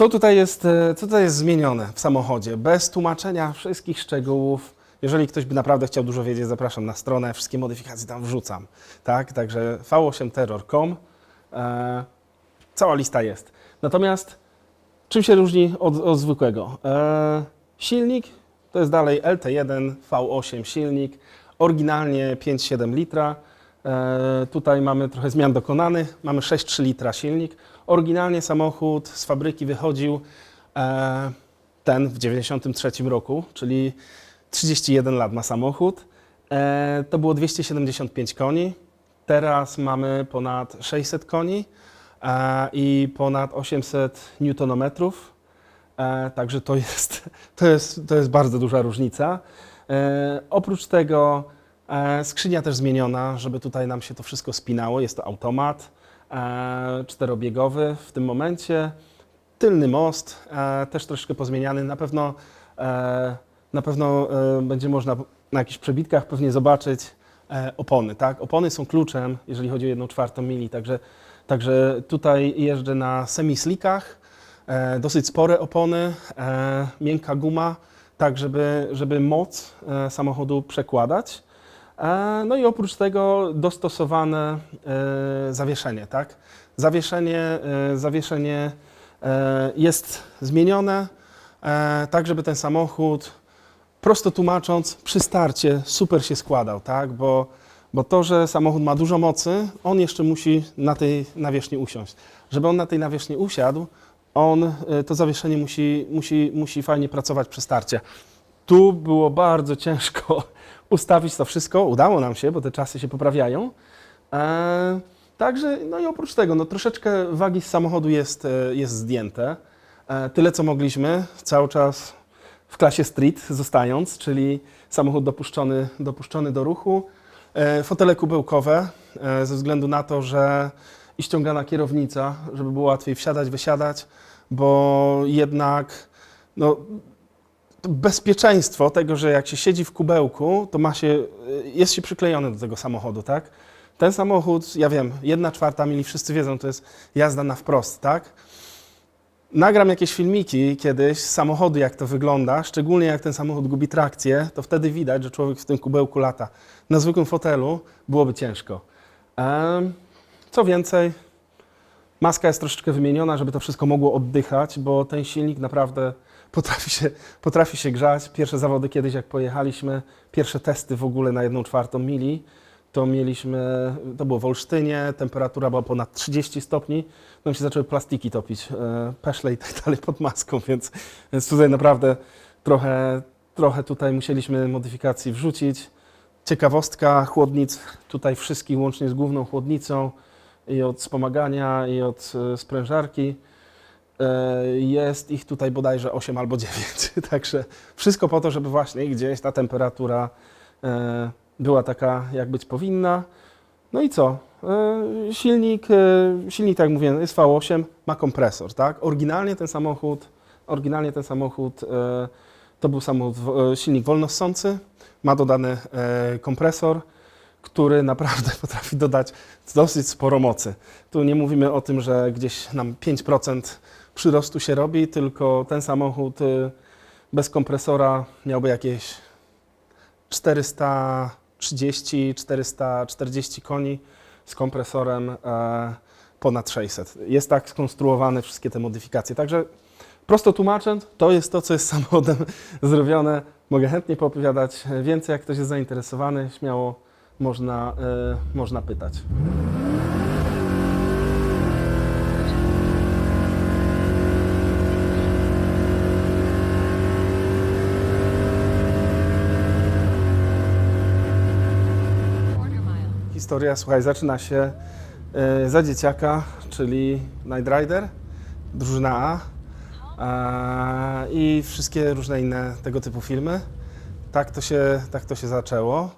Co tutaj, jest, e, co tutaj jest zmienione w samochodzie? Bez tłumaczenia wszystkich szczegółów. Jeżeli ktoś by naprawdę chciał dużo wiedzieć, zapraszam na stronę, wszystkie modyfikacje tam wrzucam. Tak? Także v8terror.com. E, cała lista jest. Natomiast czym się różni od, od zwykłego? E, silnik to jest dalej LT1 V8 silnik, oryginalnie 5,7 litra. E, tutaj mamy trochę zmian dokonanych, mamy 6,3 litra silnik. Oryginalnie samochód z fabryki wychodził e, ten w 93 roku, czyli 31 lat ma samochód. E, to było 275 koni. Teraz mamy ponad 600 koni e, i ponad 800 newtonometrów. E, także to jest, to, jest, to jest bardzo duża różnica. E, oprócz tego e, skrzynia też zmieniona, żeby tutaj nam się to wszystko spinało. Jest to automat czterobiegowy w tym momencie. Tylny most e, też troszkę pozmieniany. Na pewno, e, na pewno e, będzie można na jakichś przebitkach pewnie zobaczyć e, opony. Tak? Opony są kluczem, jeżeli chodzi o 1 czwartą mili, także, także tutaj jeżdżę na semi-slickach. E, dosyć spore opony, e, miękka guma, tak żeby, żeby moc e, samochodu przekładać. E, no i oprócz tego dostosowane e, zawieszenie, tak? Zawieszenie, e, zawieszenie jest zmienione, tak żeby ten samochód, prosto tłumacząc, przy starcie super się składał, tak? Bo, bo to, że samochód ma dużo mocy, on jeszcze musi na tej nawierzchni usiąść. Żeby on na tej nawierzchni usiadł, on, to zawieszenie musi, musi, musi fajnie pracować przy starcie. Tu było bardzo ciężko ustawić to wszystko. Udało nam się, bo te czasy się poprawiają. E, także, no i oprócz tego, no troszeczkę wagi z samochodu jest, e, jest zdjęte. E, tyle, co mogliśmy, cały czas w klasie street zostając, czyli samochód dopuszczony, dopuszczony do ruchu. E, fotele kubełkowe, e, ze względu na to, że i ściągana kierownica, żeby było łatwiej wsiadać, wysiadać, bo jednak no, bezpieczeństwo tego, że jak się siedzi w kubełku, to ma się, jest się przyklejony do tego samochodu, tak? Ten samochód, ja wiem, jedna czwarta mili, wszyscy wiedzą, to jest jazda na wprost, tak? Nagram jakieś filmiki kiedyś z samochodu, jak to wygląda, szczególnie jak ten samochód gubi trakcję, to wtedy widać, że człowiek w tym kubełku lata. Na zwykłym fotelu byłoby ciężko. Co więcej, maska jest troszeczkę wymieniona, żeby to wszystko mogło oddychać, bo ten silnik naprawdę potrafi się, potrafi się grzać. Pierwsze zawody kiedyś, jak pojechaliśmy, pierwsze testy w ogóle na 1 czwartą mili, to mieliśmy, to było w Olsztynie, temperatura była ponad 30 stopni, nam się zaczęły plastiki topić, e, peszle i tak dalej pod maską, więc, więc tutaj naprawdę trochę, trochę tutaj musieliśmy modyfikacji wrzucić. Ciekawostka chłodnic, tutaj wszystkich łącznie z główną chłodnicą i od wspomagania i od e, sprężarki. E, Jest ich tutaj bodajże 8 albo 9, także wszystko po to, żeby właśnie gdzieś ta temperatura e, była taka, jak być powinna. No i co? E, Silnik, silnik tak jak mówiłem, jest V8, ma kompresor, tak? Oryginalnie ten samochód, oryginalnie ten samochód to był samochód, silnik wolnossący, ma dodany kompresor, który naprawdę potrafi dodać dosyć sporo mocy. Tu nie mówimy o tym, że gdzieś nam 5% przyrostu się robi, tylko ten samochód y, bez kompresora miałby jakieś 430-440 koni, z kompresorem e, ponad 600. Jest tak skonstruowane wszystkie te modyfikacje. Także prosto tłumacząc, to jest to, co jest samochodem zrobione. Mogę chętnie poopowiadać więcej, jak ktoś jest zainteresowany, śmiało można, e, można pytać. Historia, słuchaj, zaczyna się e, za dzieciaka, czyli Night Rider, drużyna A i wszystkie różne inne tego typu filmy. Tak to się, tak to się zaczęło.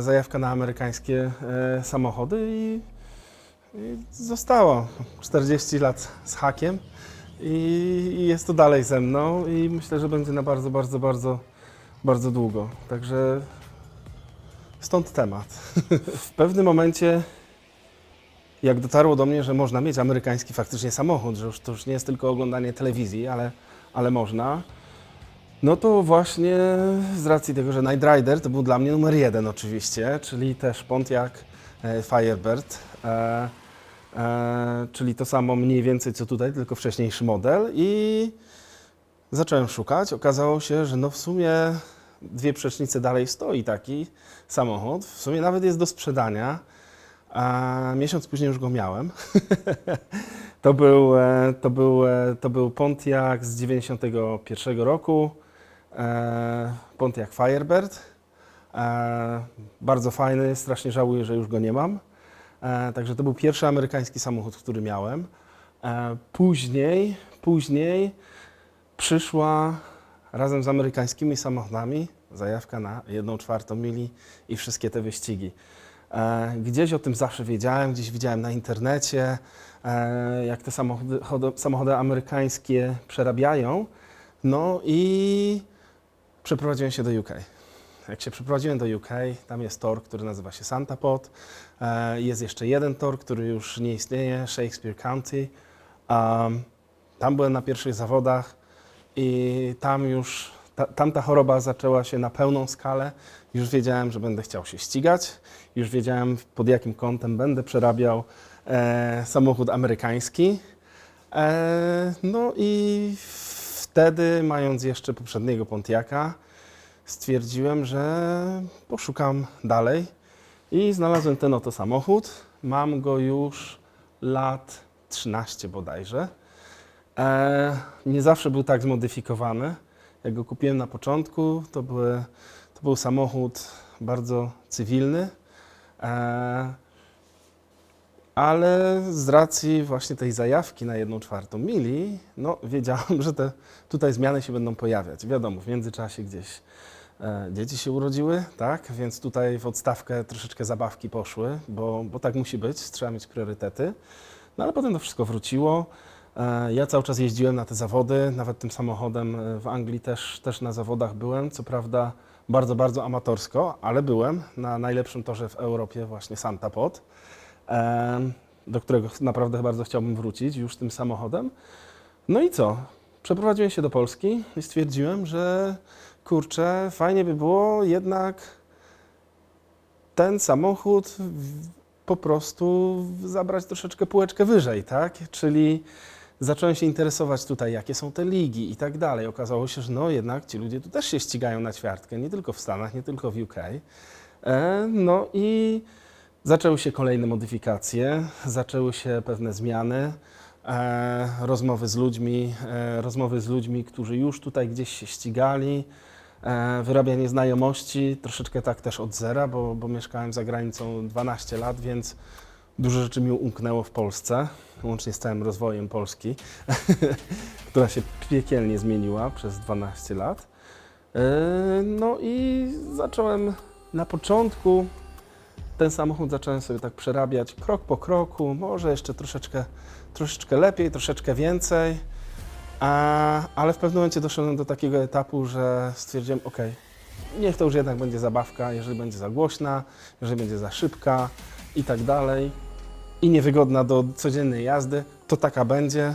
Zajawka na amerykańskie e, samochody i, i zostało 40 lat z hakiem i, i jest to dalej ze mną i myślę, że będzie na bardzo, bardzo, bardzo, bardzo długo. Także Stąd temat. w pewnym momencie jak dotarło do mnie, że można mieć amerykański faktycznie samochód, że już, to już nie jest tylko oglądanie telewizji, ale, ale można, no to właśnie z racji tego, że Night Rider to był dla mnie numer jeden oczywiście, czyli też Pontiac e, Firebird, e, e, czyli to samo mniej więcej co tutaj, tylko wcześniejszy model i zacząłem szukać. Okazało się, że no w sumie dwie przecznice dalej stoi taki samochód, w sumie nawet jest do sprzedania. A miesiąc później już go miałem. to, był, e, to, był, e, to był Pontiac z 91 roku. E, Pontiac Firebird. Bardzo fajny, strasznie żałuję, że już go nie mam. Także to był pierwszy amerykański samochód, który miałem. Później, później przyszła razem z amerykańskimi samochodami zajawka na jedną czwartą mili i wszystkie te wyścigi. E, Gdzieś o tym zawsze wiedziałem, gdzieś widziałem na internecie, e, jak te samochody, samochody amerykańskie przerabiają. No i przeprowadziłem się do UK. Jak się przeprowadziłem do UK, tam jest tor, który nazywa się Santa Pod. E, Jest jeszcze jeden tor, który już nie istnieje, Shakespeare County. Tam byłem na pierwszych zawodach i tam już, ta, tam ta choroba zaczęła się na pełną skalę. Już wiedziałem, że będę chciał się ścigać, już wiedziałem pod jakim kątem będę przerabiał e, samochód amerykański. E, no i wtedy, mając jeszcze poprzedniego Pontiaca, stwierdziłem, że poszukam dalej i znalazłem ten oto samochód. Mam go już lat 13 bodajże. E, nie zawsze był tak zmodyfikowany. Jak go kupiłem na początku, to, były, to był samochód bardzo cywilny, e, ale z racji właśnie tej zajawki na jedną czwartą mili, no wiedziałem, że te tutaj zmiany się będą pojawiać. Wiadomo, w międzyczasie gdzieś e, dzieci się urodziły, tak? Więc tutaj w odstawkę troszeczkę zabawki poszły, bo, bo tak musi być, trzeba mieć priorytety. No ale potem to wszystko wróciło. E, Ja cały czas jeździłem na te zawody, nawet tym samochodem e, w Anglii też, też na zawodach byłem. Co prawda bardzo, bardzo amatorsko, ale byłem na najlepszym torze w Europie, właśnie Santa Pod, do którego naprawdę bardzo chciałbym wrócić już tym samochodem. No i co? Przeprowadziłem się do Polski i stwierdziłem, że kurczę, fajnie by było jednak ten samochód po prostu zabrać troszeczkę półeczkę wyżej, tak? Czyli zacząłem się interesować tutaj, jakie są te ligi i tak dalej. Okazało się, że no jednak ci ludzie tu też się ścigają na ćwiartkę, nie tylko w Stanach, nie tylko w UK. E, no i zaczęły się kolejne modyfikacje, zaczęły się pewne zmiany, e, rozmowy z ludźmi, e, rozmowy z ludźmi, którzy już tutaj gdzieś się ścigali, wyrabianie znajomości, troszeczkę tak też od zera, bo, bo mieszkałem za granicą 12 lat, więc dużo rzeczy mi umknęło w Polsce, łącznie z całym rozwojem Polski, która się piekielnie zmieniła przez 12 lat. E, No i zacząłem na początku ten samochód zacząłem sobie tak przerabiać krok po kroku, może jeszcze troszeczkę, troszeczkę lepiej, troszeczkę więcej, a, ale w pewnym momencie doszedłem do takiego etapu, że stwierdziłem, ok, niech to już jednak będzie zabawka, jeżeli będzie za głośna, jeżeli będzie za szybka i tak dalej i niewygodna do codziennej jazdy, to taka będzie.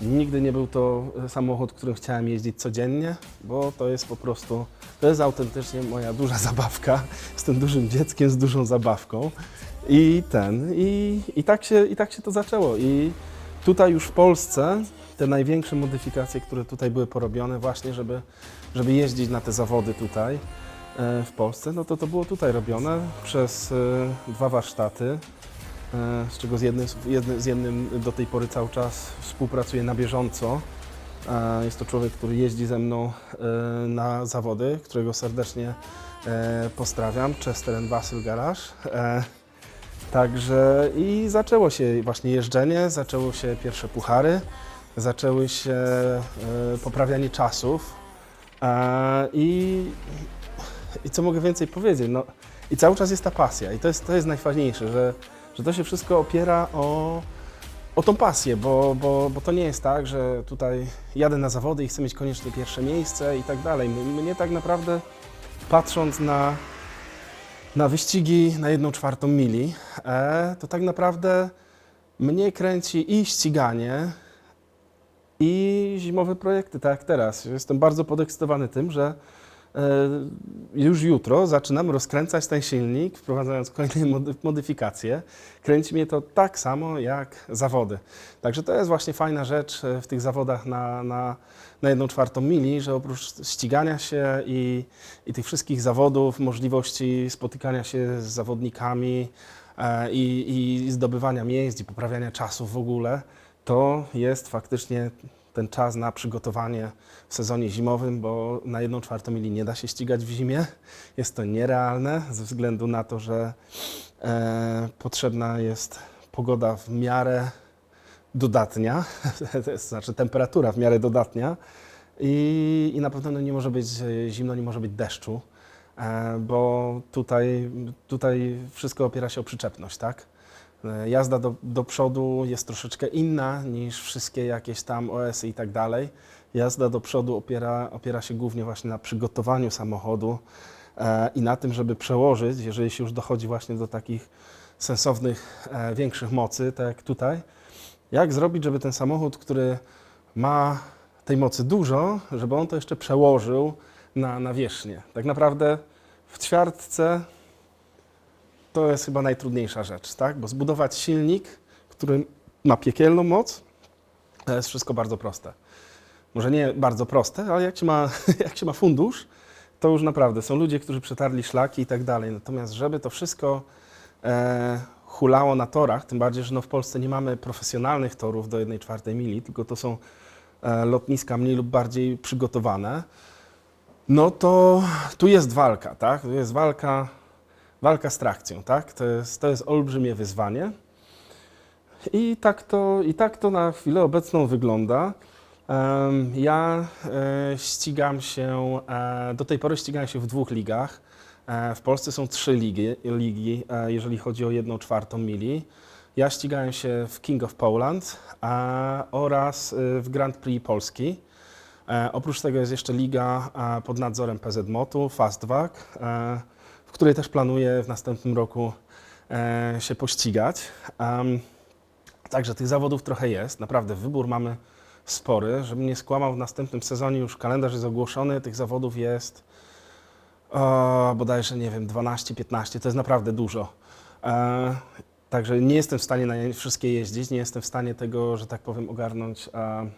Nigdy nie był to e, samochód, którym chciałem jeździć codziennie, bo to jest po prostu, to jest autentycznie moja duża zabawka. Jestem dużym dzieckiem z dużą zabawką. I ten, i, i, tak, się, i tak się to zaczęło. I tutaj już w Polsce te największe modyfikacje, które tutaj były porobione właśnie, żeby, żeby jeździć na te zawody tutaj e, w Polsce, no to to było tutaj robione przez e, dwa warsztaty, z czego z jednym, jedny, z jednym do tej pory cały czas współpracuję na bieżąco. E, Jest to człowiek, który jeździ ze mną e, na zawody, którego serdecznie e, pozdrawiam, Chester and Basil Garage. E, Także i zaczęło się właśnie jeżdżenie, zaczęło się pierwsze puchary, zaczęły się e, poprawianie czasów e, i, i co mogę więcej powiedzieć, no i cały czas jest ta pasja i to jest, to jest najfajniejsze, że, że to się wszystko opiera o, o tą pasję, bo, bo, bo to nie jest tak, że tutaj jadę na zawody i chcę mieć koniecznie pierwsze miejsce i tak dalej. Mnie tak naprawdę patrząc na, na wyścigi na jedną czwartą mili, e, to tak naprawdę Mnie kręci i ściganie, i zimowe projekty, tak jak teraz. Jestem bardzo podekscytowany tym, że już jutro zaczynam rozkręcać ten silnik, wprowadzając kolejne mody- modyfikacje. Kręci mnie to tak samo jak zawody. Także to jest właśnie fajna rzecz e, w tych zawodach na, na, na jedną czwartą mili, że oprócz ścigania się i, i tych wszystkich zawodów, możliwości spotykania się z zawodnikami e, i, i zdobywania miejsc i poprawiania czasów w ogóle, to jest faktycznie ten czas na przygotowanie w sezonie zimowym, bo na jedną czwartą mili nie da się ścigać w zimie. Jest to nierealne ze względu na to, że e, potrzebna jest pogoda w miarę dodatnia, to jest, znaczy temperatura w miarę dodatnia i, i na pewno no, nie może być zimno, nie może być deszczu, e, bo tutaj, tutaj wszystko opiera się o przyczepność, tak? E, Jazda do, do przodu jest troszeczkę inna niż wszystkie jakieś tam OS-y i tak dalej. Jazda do przodu opiera, opiera się głównie właśnie na przygotowaniu samochodu e, i na tym, żeby przełożyć, jeżeli się już dochodzi właśnie do takich sensownych, e, większych mocy, tak jak tutaj, jak zrobić, żeby ten samochód, który ma tej mocy dużo, żeby on to jeszcze przełożył na nawierzchnię. Tak naprawdę w ćwiartce to jest chyba najtrudniejsza rzecz, tak? Bo zbudować silnik, który ma piekielną moc, to jest wszystko bardzo proste. Może nie bardzo proste, ale jak się ma, jak się ma fundusz, to już naprawdę są ludzie, którzy przetarli szlaki i tak dalej. Natomiast żeby to wszystko e, hulało na torach, tym bardziej, że no w Polsce nie mamy profesjonalnych torów do 1,4 mili, tylko to są e, lotniska mniej lub bardziej przygotowane, no to tu jest walka, tak? Tu jest walka walka z trakcją, tak? To jest, to jest olbrzymie wyzwanie. I tak, to, I tak to na chwilę obecną wygląda. Ja e, ścigam się, e, do tej pory ścigałem się w dwóch ligach. E, W Polsce są trzy ligi, ligi jeżeli chodzi o jedną czwartą mili. Ja ścigałem się w King of Poland oraz w Grand Prix Polski. Oprócz tego jest jeszcze liga pod nadzorem PZ Motu, Fastback, e, w której też planuję w następnym roku e, się pościgać. Także tych zawodów trochę jest, naprawdę wybór mamy spory. Żebym nie skłamał, w następnym sezonie już kalendarz jest ogłoszony, tych zawodów jest o, bodajże, nie wiem, 12-15, to jest naprawdę dużo. E, także nie jestem w stanie na nie wszystkie jeździć, nie jestem w stanie tego, że tak powiem, ogarnąć e,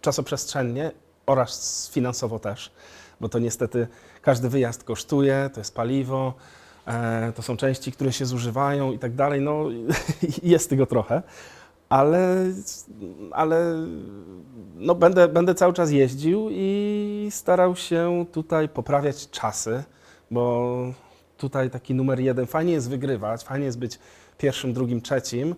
czasoprzestrzennie oraz finansowo też, bo to niestety każdy wyjazd kosztuje, to jest paliwo, e, to są części, które się zużywają i tak dalej, no jest tego trochę, ale, ale no będę, będę cały czas jeździł i starał się tutaj poprawiać czasy, bo tutaj taki numer jeden, fajnie jest wygrywać, fajnie jest być pierwszym, drugim, trzecim,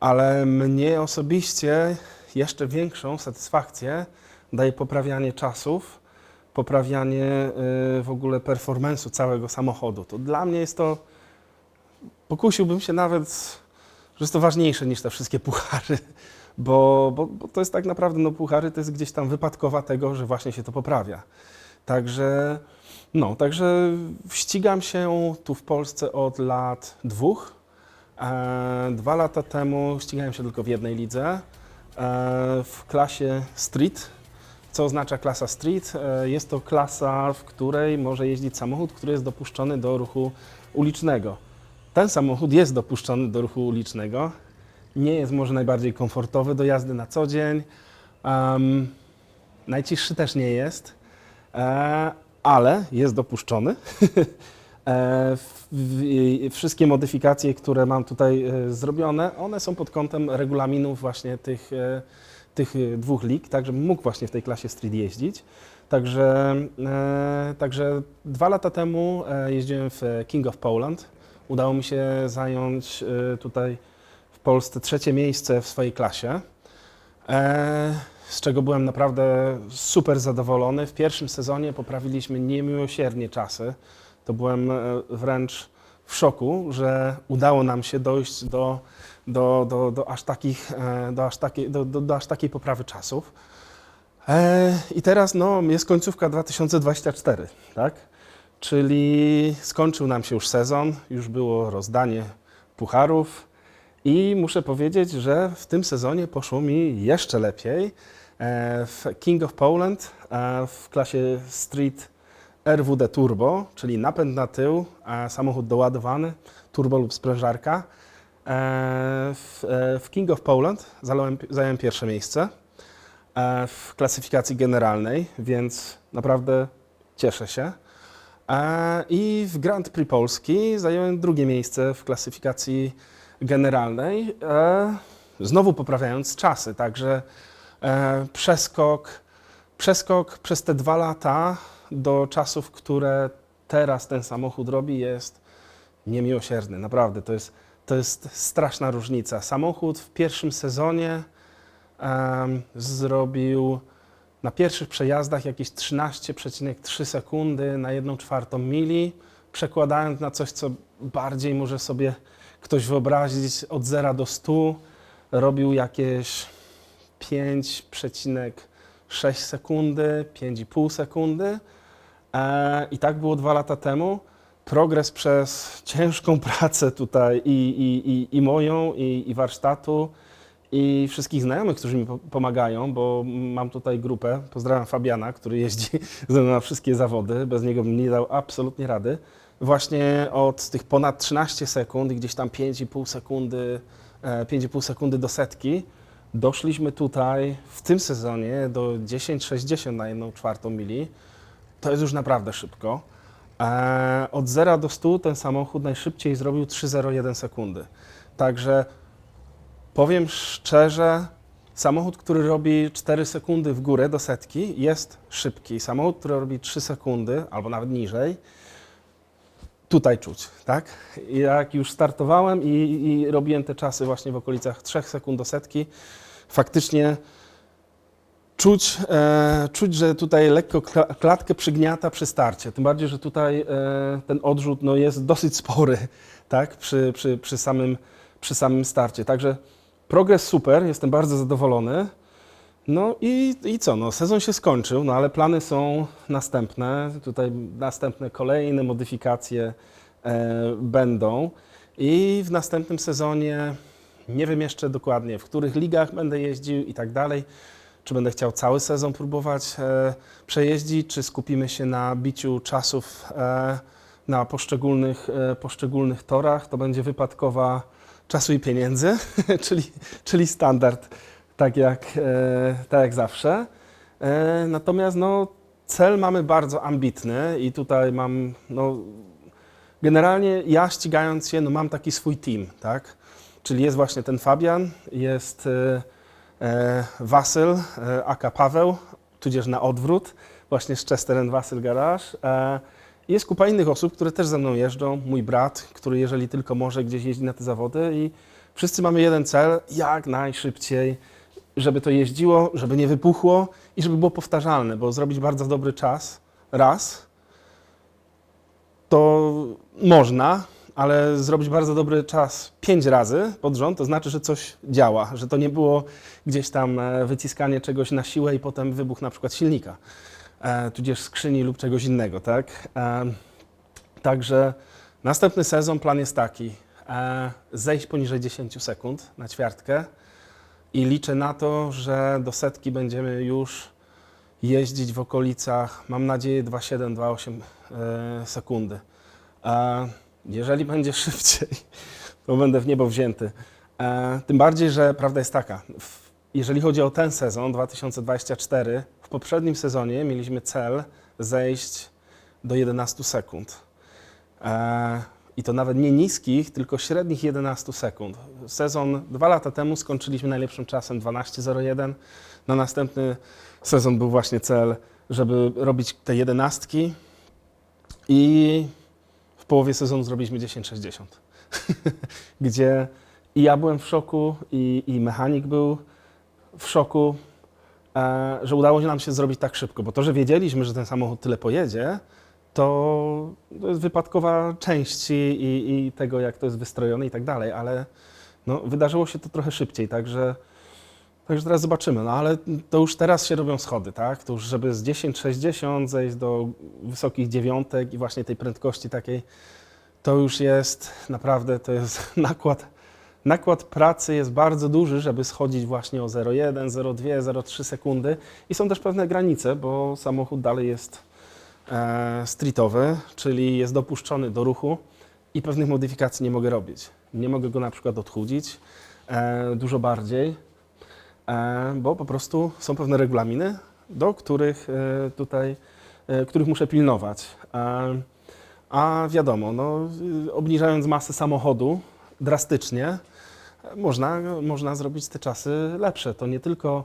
ale mnie osobiście jeszcze większą satysfakcję daje poprawianie czasów, poprawianie y, w ogóle performance'u całego samochodu. To dla mnie jest to, pokusiłbym się nawet, że jest to ważniejsze niż te wszystkie puchary, bo, bo, bo to jest tak naprawdę, no puchary to jest gdzieś tam wypadkowa tego, że właśnie się to poprawia. Także, no, także ścigam się tu w Polsce od lat dwóch. E, dwa lata temu ścigałem się tylko w jednej lidze, e, w klasie street. Co oznacza klasa street? E, Jest to klasa, w której może jeździć samochód, który jest dopuszczony do ruchu ulicznego. Ten samochód jest dopuszczony do ruchu ulicznego. Nie jest może najbardziej komfortowy do jazdy na co dzień. Najciszszy też nie jest, e, ale jest dopuszczony. E, w- w- Wszystkie modyfikacje, które mam tutaj e, zrobione, one są pod kątem regulaminów właśnie tych, e, tych e, dwóch lig, tak żebym mógł właśnie w tej klasie street jeździć. Także, e, także dwa lata temu e, jeździłem w King of Poland. Udało mi się zająć e, tutaj w Polsce trzecie miejsce w swojej klasie, e, z czego byłem naprawdę super zadowolony. W pierwszym sezonie poprawiliśmy niemiłosiernie czasy. To byłem e, wręcz w szoku, że udało nam się dojść do, do, do, do, aż, takich, e, do, aż, takiej, do, do, do aż takiej poprawy czasów. E, I teraz no, jest końcówka 2024, tak? Czyli skończył nam się już sezon, już było rozdanie pucharów I muszę powiedzieć, że w tym sezonie poszło mi jeszcze lepiej. E, W King of Poland w klasie Street RWD Turbo, czyli napęd na tył, samochód doładowany, turbo lub sprężarka. E, W, e, w King of Poland zająłem, zająłem pierwsze miejsce e, w klasyfikacji generalnej, więc naprawdę cieszę się. I w Grand Prix Polski zająłem drugie miejsce w klasyfikacji generalnej, znowu poprawiając czasy, także przeskok, przeskok przez te dwa lata do czasów, które teraz ten samochód robi jest niemiłosierny, naprawdę, to jest, to jest straszna różnica. Samochód w pierwszym sezonie em, zrobił na pierwszych przejazdach jakieś 13,3 sekundy na 1 czwartą mili, przekładając na coś, co bardziej może sobie ktoś wyobrazić, od 0 do 100 robił jakieś 5,6 sekundy, 5,5 sekundy. E, I tak było dwa lata temu. Progres przez ciężką pracę tutaj i, i, i, i moją, i, i warsztatu, i wszystkich znajomych, którzy mi po- pomagają, bo mam tutaj grupę. Pozdrawiam Fabiana, który jeździ ze mną na wszystkie zawody. Bez niego bym nie dał absolutnie rady. Właśnie od tych ponad 13 sekund gdzieś tam 5,5 sekundy, e, 5,5 sekundy do setki, doszliśmy tutaj w tym sezonie do 10,60 na 1 czwartą mili. To jest już naprawdę szybko. E, od 0 do 100 ten samochód najszybciej zrobił 3,01 sekundy. Także powiem szczerze, samochód, który robi 4 sekundy w górę do setki jest szybki. Samochód, który robi 3 sekundy albo nawet niżej, tutaj czuć, tak? Jak już startowałem i, i robiłem te czasy właśnie w okolicach 3 sekund do setki, faktycznie czuć, e, czuć, że tutaj lekko kla- klatkę przygniata przy starcie. Tym bardziej, że tutaj e, ten odrzut no, jest dosyć spory tak? przy, przy, przy, samym, przy samym starcie. Także progres super, jestem bardzo zadowolony. No i, i co, no, sezon się skończył, no ale plany są następne. Tutaj następne kolejne modyfikacje e, będą. I w następnym sezonie nie wiem jeszcze dokładnie, w których ligach będę jeździł i tak dalej. Czy będę chciał cały sezon próbować e, przejeździć, czy skupimy się na biciu czasów e, na poszczególnych, e, poszczególnych torach. To będzie wypadkowa czasu i pieniędzy, czyli, czyli standard, tak jak, e, tak jak zawsze. E, natomiast no, cel mamy bardzo ambitny i tutaj mam, no, generalnie ja ścigając się, no, mam taki swój team, tak? Czyli jest właśnie ten Fabian, jest e, Wasyl, e, aka Paweł, tudzież na odwrót, właśnie z Chester and Wasyl Garage. E, jest kupa innych osób, które też ze mną jeżdżą. Mój brat, który jeżeli tylko może gdzieś jeździ na te zawody i wszyscy mamy jeden cel, jak najszybciej, żeby to jeździło, żeby nie wypuchło i żeby było powtarzalne, bo zrobić bardzo dobry czas raz, to można, ale zrobić bardzo dobry czas pięć razy pod rząd, to znaczy, że coś działa, że to nie było gdzieś tam e, wyciskanie czegoś na siłę i potem wybuch na przykład silnika, e, tudzież skrzyni lub czegoś innego, tak? E, także następny sezon plan jest taki, zejść poniżej 10 sekund na ćwiartkę i liczę na to, że do setki będziemy już jeździć w okolicach, mam nadzieję, 2,7-2,8 e, sekundy. Jeżeli będzie szybciej, to będę w niebo wzięty. E, tym bardziej, że prawda jest taka, jeżeli chodzi o ten sezon 2024, w poprzednim sezonie mieliśmy cel zejść do 11 sekund. E, I to nawet nie niskich, tylko średnich 11 sekund. Sezon dwa lata temu skończyliśmy najlepszym czasem 12.01. Na następny sezon był właśnie cel, żeby robić te jedenastki i połowie sezonu zrobiliśmy 10.60. Gdzie i ja byłem w szoku, i, i mechanik był w szoku, e, że udało się nam się zrobić tak szybko. Bo to, że wiedzieliśmy, że ten samochód tyle pojedzie, to, to jest wypadkowa części i, i tego, jak to jest wystrojone i tak dalej, ale no, wydarzyło się to trochę szybciej, także, także teraz zobaczymy. No ale to już teraz się robią schody, tak? To już żeby z 10-60 zejść do wysokich dziewiątek i właśnie tej prędkości takiej, to już jest naprawdę, to jest nakład, nakład pracy jest bardzo duży, żeby schodzić właśnie o 0,1, 0,2, 0,3 sekundy i są też pewne granice, bo samochód dalej jest e, streetowy, czyli jest dopuszczony do ruchu i pewnych modyfikacji nie mogę robić. Nie mogę go na przykład odchudzić e, dużo bardziej, bo po prostu są pewne regulaminy, do których e, tutaj, e, których muszę pilnować. E, a wiadomo, no, y, obniżając masę samochodu drastycznie, e, można, można zrobić te czasy lepsze. To nie tylko,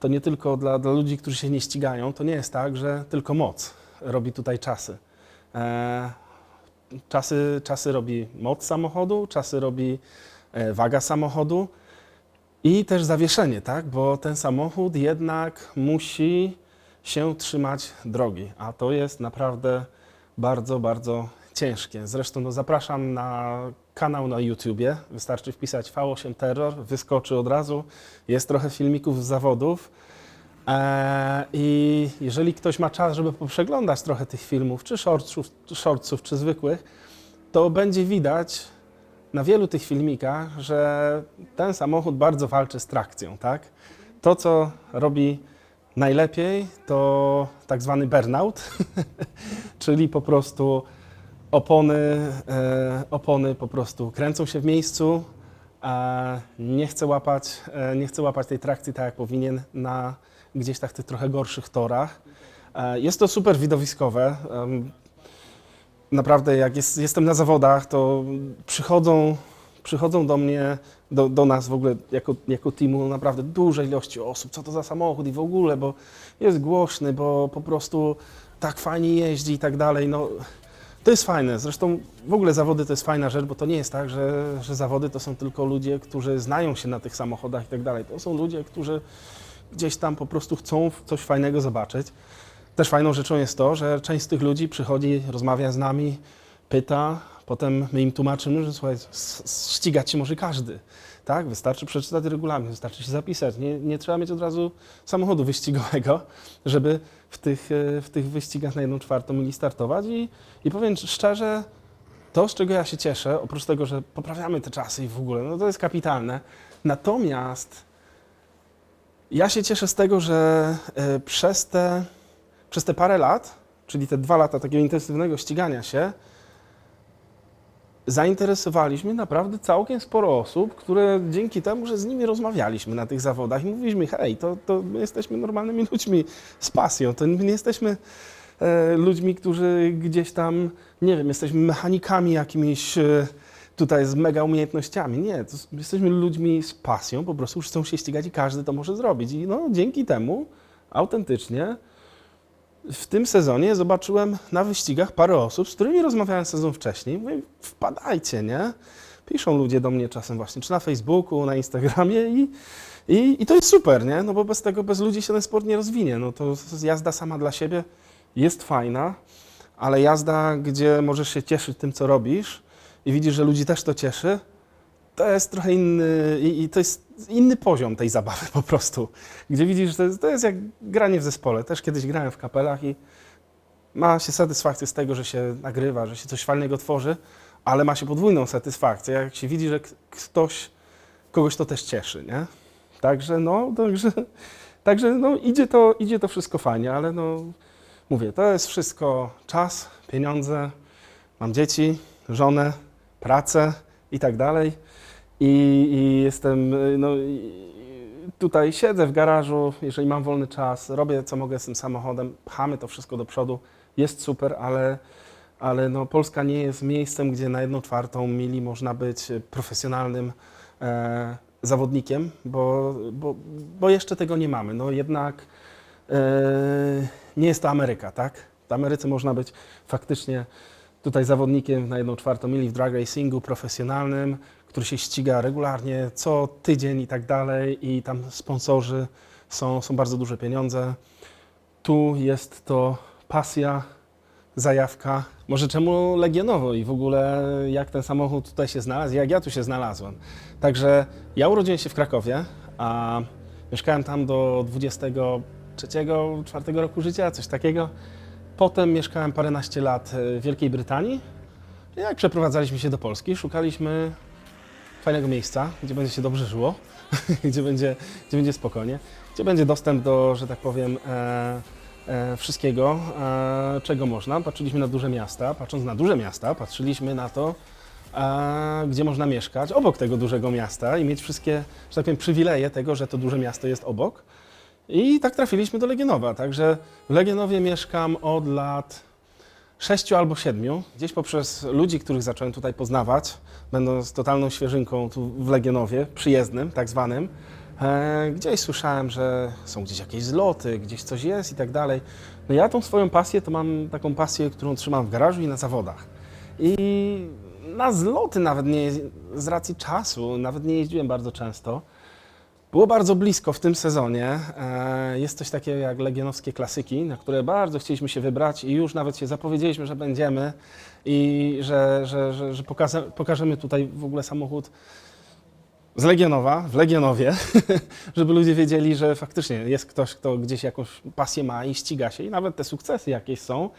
to nie tylko dla, dla ludzi, którzy się nie ścigają, to nie jest tak, że tylko moc robi tutaj czasy. E, czasy, czasy robi moc samochodu, czasy robi e, waga samochodu i też zawieszenie, tak? Bo ten samochód jednak musi się trzymać drogi, a to jest naprawdę bardzo, bardzo ciężkie. Zresztą no, zapraszam na kanał na YouTubie. Wystarczy wpisać V8 Terror, wyskoczy od razu. Jest trochę filmików z zawodów. Eee, I jeżeli ktoś ma czas, żeby poprzeglądać trochę tych filmów, czy shortsów, shortsów, czy zwykłych, to będzie widać na wielu tych filmikach, że ten samochód bardzo walczy z trakcją, tak? To, co robi najlepiej, to tak zwany burnout, czyli po prostu opony, e, opony po prostu kręcą się w miejscu, a nie chce łapać, e, nie chce łapać tej trakcji tak jak powinien na gdzieś tak tych trochę gorszych torach. E, jest to super widowiskowe. Naprawdę jak jest, jestem na zawodach, to przychodzą, przychodzą do mnie, do, do nas w ogóle jako, jako teamu naprawdę duże ilości osób, co to za samochód i w ogóle, bo jest głośny, bo po prostu tak fajnie jeździ i tak dalej. No, to jest fajne. Zresztą w ogóle zawody to jest fajna rzecz, bo to nie jest tak, że, że zawody to są tylko ludzie, którzy znają się na tych samochodach i tak dalej. To są ludzie, którzy gdzieś tam po prostu chcą coś fajnego zobaczyć. Też fajną rzeczą jest to, że część z tych ludzi przychodzi, rozmawia z nami, pyta, potem my im tłumaczymy, że słuchaj, ścigać się może każdy. Tak? Wystarczy przeczytać regulamin, wystarczy się zapisać. Nie, nie trzeba mieć od razu samochodu wyścigowego, żeby w tych, e, w tych wyścigach na jedną czwartą mili startować. I, I powiem szczerze, to, z czego ja się cieszę, oprócz tego, że poprawiamy te czasy i w ogóle, no to jest kapitalne. Natomiast ja się cieszę z tego, że e, przez te, przez te parę lat, czyli te dwa lata takiego intensywnego ścigania się, zainteresowaliśmy naprawdę całkiem sporo osób, które dzięki temu, że z nimi rozmawialiśmy na tych zawodach i mówiliśmy, hej, to, to my jesteśmy normalnymi ludźmi z pasją, to my nie jesteśmy e, ludźmi, którzy gdzieś tam, nie wiem, jesteśmy mechanikami jakimiś e, tutaj z mega umiejętnościami. Nie, jesteśmy ludźmi z pasją, po prostu chcą się ścigać i każdy to może zrobić. I no, dzięki temu autentycznie w tym sezonie zobaczyłem na wyścigach parę osób, z którymi rozmawiałem sezon wcześniej. Mówię, wpadajcie, nie? Piszą ludzie do mnie czasem właśnie, czy na Facebooku, na Instagramie i, i, i to jest super, nie? No bo bez tego, bez ludzi się ten sport nie rozwinie. No to jazda sama dla siebie jest fajna, ale jazda, gdzie możesz się cieszyć tym, co robisz i widzisz, że ludzi też to cieszy, to jest trochę inny, i, i to jest inny poziom tej zabawy po prostu. Gdzie widzisz, że to jest, to jest jak granie w zespole. Też kiedyś grałem w kapelach i ma się satysfakcję z tego, że się nagrywa, że się coś fajnego tworzy, ale ma się podwójną satysfakcję, jak się widzi, że ktoś, kogoś to też cieszy, nie? Także no, także, także no idzie to, idzie to wszystko fajnie, ale no mówię, to jest wszystko czas, pieniądze, mam dzieci, żonę, pracę i tak dalej. I, i jestem, no tutaj siedzę w garażu, jeżeli mam wolny czas, robię co mogę z tym samochodem, pchamy to wszystko do przodu, jest super, ale, ale no Polska nie jest miejscem, gdzie na jedną czwartą mili można być profesjonalnym e, zawodnikiem, bo, bo, bo jeszcze tego nie mamy. No jednak e, nie jest to Ameryka, tak? W Ameryce można być faktycznie tutaj zawodnikiem na jedną czwartą mili w drag racingu profesjonalnym, który się ściga regularnie, co tydzień i tak dalej i tam sponsorzy są, są bardzo duże pieniądze. Tu jest to pasja, zajawka. Może czemu Legionowo i w ogóle jak ten samochód tutaj się znalazł, jak ja tu się znalazłem. Także ja urodziłem się w Krakowie, a mieszkałem tam do 23, 4 roku życia, coś takiego. Potem mieszkałem paręnaście lat w Wielkiej Brytanii. Jak przeprowadzaliśmy się do Polski, szukaliśmy fajnego miejsca, gdzie będzie się dobrze żyło, gdzie, będzie, gdzie będzie spokojnie, gdzie będzie dostęp do, że tak powiem, e, e, wszystkiego, e, czego można. Patrzyliśmy na duże miasta, patrząc na duże miasta, patrzyliśmy na to, e, gdzie można mieszkać obok tego dużego miasta i mieć wszystkie, że tak powiem, przywileje tego, że to duże miasto jest obok. I tak trafiliśmy do Legionowa. Także w Legionowie mieszkam od lat sześciu albo siedmiu. Gdzieś poprzez ludzi, których zacząłem tutaj poznawać, będąc totalną świeżynką tu w Legionowie, przyjezdnym tak zwanym, e, gdzieś słyszałem, że są gdzieś jakieś zloty, gdzieś coś jest i tak dalej. No ja tą swoją pasję to mam taką pasję, którą trzymam w garażu i na zawodach. I na zloty nawet nie, z racji czasu, nawet nie jeździłem bardzo często. Było bardzo blisko w tym sezonie. E, Jest coś takiego jak legionowskie klasyki, na które bardzo chcieliśmy się wybrać i już nawet się zapowiedzieliśmy, że będziemy i że, że, że, że pokaże, pokażemy tutaj w ogóle samochód z Legionowa, w Legionowie, żeby ludzie wiedzieli, że faktycznie jest ktoś, kto gdzieś jakąś pasję ma i ściga się i nawet te sukcesy jakieś są,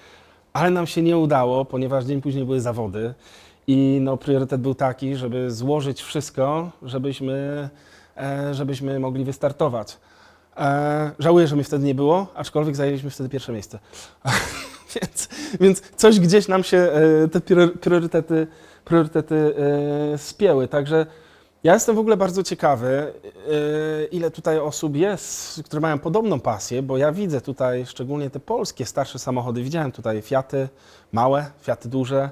ale nam się nie udało, ponieważ dzień później były zawody i no, priorytet był taki, żeby złożyć wszystko, żebyśmy, żebyśmy mogli wystartować. E, żałuję, że mnie wtedy nie było, aczkolwiek zajęliśmy wtedy pierwsze miejsce. więc, więc coś gdzieś nam się e, te prior- priorytety, priorytety e, spięły. Także ja jestem w ogóle bardzo ciekawy, e, ile tutaj osób jest, które mają podobną pasję, bo ja widzę tutaj szczególnie te polskie starsze samochody. Widziałem tutaj Fiaty małe, Fiaty duże,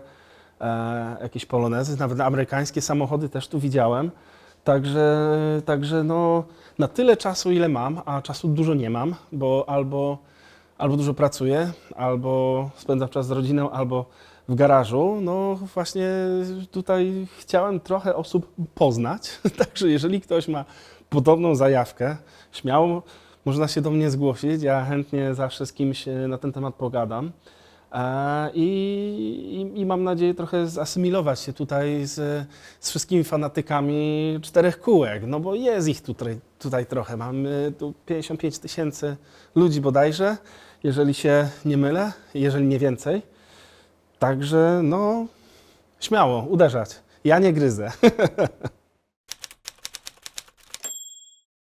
e, jakieś Polonezy, nawet amerykańskie samochody też tu widziałem. Także, także no, na tyle czasu, ile mam, a czasu dużo nie mam, bo albo, albo dużo pracuję, albo spędzam czas z rodziną, albo w garażu, no właśnie tutaj chciałem trochę osób poznać. Także jeżeli ktoś ma podobną zajawkę, śmiało można się do mnie zgłosić. Ja chętnie zawsze z kimś na ten temat pogadam. I, i, I mam nadzieję trochę zasymilować się tutaj z, z wszystkimi fanatykami czterech kółek, no bo jest ich tutaj, tutaj trochę. Mamy tu 55 tysięcy ludzi bodajże, jeżeli się nie mylę, jeżeli nie więcej. Także no, śmiało, uderzać. Ja nie gryzę.